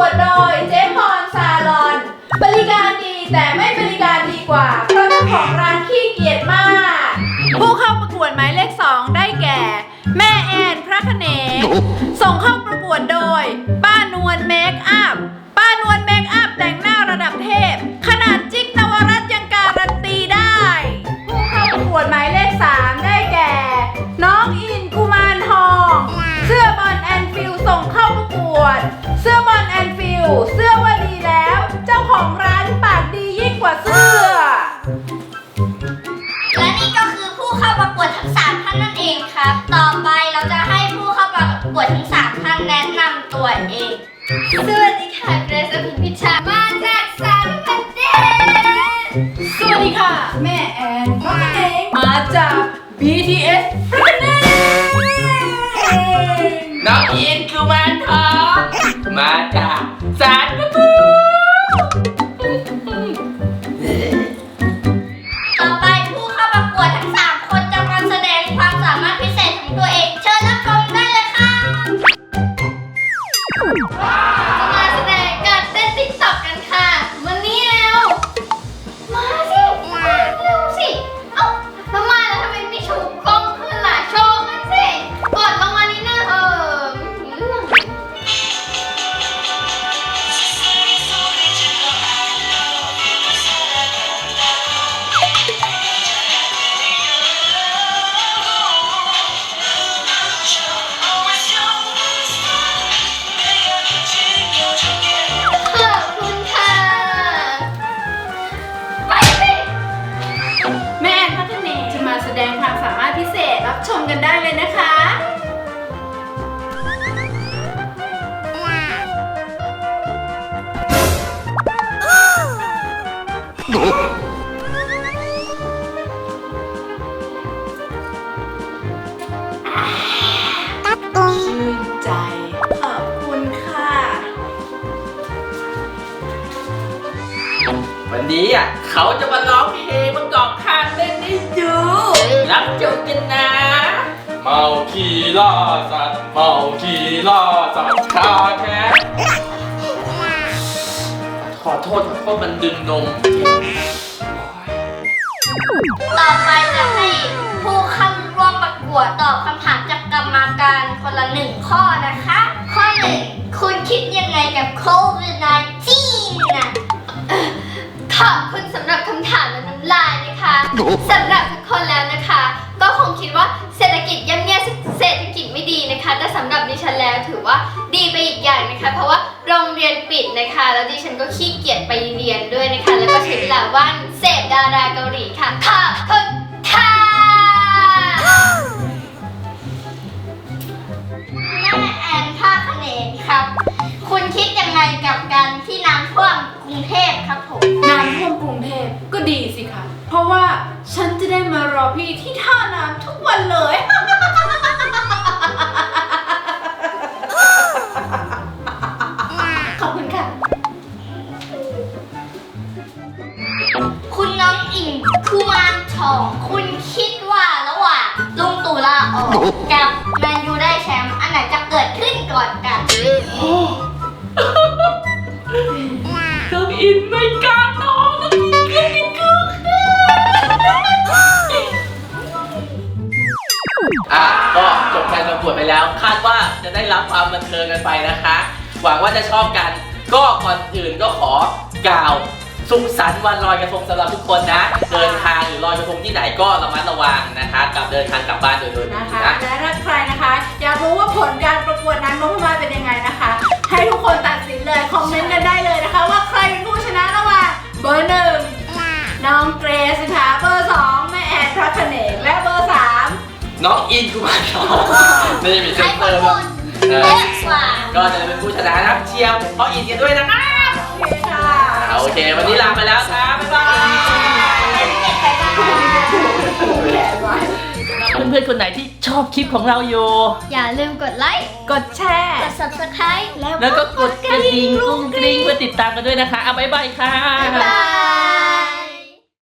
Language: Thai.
วดโดยเจ๊พรซาลอน บริการดีแต่ไม่บริการดีกว่า เพราะเจ้าของร้านขี้เกียจมาก ผู้เข้าประกวดหมายเลขสองได้แก่ แม่แอนพระคเนงส่งเข้าประกวดโดย ป้านวลเมคอัพ ประกวดทั้ง3ท่านนั่นเองครับ ต่อไปเราจะให้ผู้เข้าประกวดทั้ง3ท่านแนะนำตัวเอง สวัสดีค่ะเกรซอภิพิชามาจากสามพันเจ็ดสวัสดีค่ะ แม่แอนพระคเนงมาจาก BTS พระคเนงน้องอินคือมาทองมาจากสารพระภูมิ ชื่นใจ ขอบคุณค่ะ วันนี้อะเขาจะมาร้องเพลงประกอบข้างเล่นให้ดูรับชมกันนะ เมาคีล่าสัตว์เมาคีล่าสัตว์คาแค ขอโทษขอโทษมันดึงนม ต่อไปจะให้ผู้เข้าร่วมประกวดตอบคำถามจากกรรมการคนละหนึ่งข้อนะคะ ข้อหนึ่งคุณคิดยังไงกับโควิด -19 นะขอบคุณสำหรับคำถามและน้ำลายนะคะสำหรับทุกค ขี้เกียจไปเรียนด้วยนะคะ แล้วก็ใช้เวลาว่างเสพดาราเกาหลีค่ะขอบคุณค่ะ แม่แอนภาคคะแนนครับ คุณคิดยังไงกับการที่น้ำท่วมกรุงเทพครับผม น้ำท่วมกรุงเทพก็ดีสิคะ เพราะว่าฉันจะได้มารอพี่ที่ท่าน้ำทุกวันเลย น้องอิงคุมานทองคุณคิดว่าระหว่างลุงตู่ลาออกกับแมนยูได้แชมป์อันไหนจะเกิดขึ้นก่อนกันน้องอินไม่กล้าน้องน้องอินกึ๊กกึ๊กอะก็จบการประกวดไปแล้ว คาดว่าจะได้รับความบันเทิงกันไปนะคะ หวังว่าจะชอบกัน ก็ก่อนอื่นก็ขอกล่าว สุขสันต์วันลอยกระทงสำหรับทุกคนนะ เดินทางหรือลอยกระทงที่ไหนก็ระมัดระวังนะคะกับเดินทางกลับบ้านโดยโดยดีนะคะ นะ และถ้าใครนะคะ อยากรู้ว่าผลการประกวดนางนพมาศเป็นยังไงนะคะ ให้ทุกคนตัดสินเลยคอมเมนต์กันได้เลยนะคะ ว่าใครเป็นผู้ชนะระหว่างเบอร์หนึ่งน้องเกรซนะคะเบอร์สองแม่แอนพระคเนงและเบอร์สามน้องอินกุมารทองนี่มีเซ็ให้นคเตอนร์คด้วยนเออเยอะกว่าก็จะเป็นผู้ชนะนะครับเชียร์เพราะอินกันด้วยนะคะ คนไหนที่ชอบคลิปของเราอยู่ อย่าลืมกดไลค์ กดแชร์ กด subscribe แล้วก็กดกระดิ่งกรุ้งกริ้งเพื่อติดตามกันด้วยนะคะ เอาบ๊ายบายค่ะ บ๊ายบาย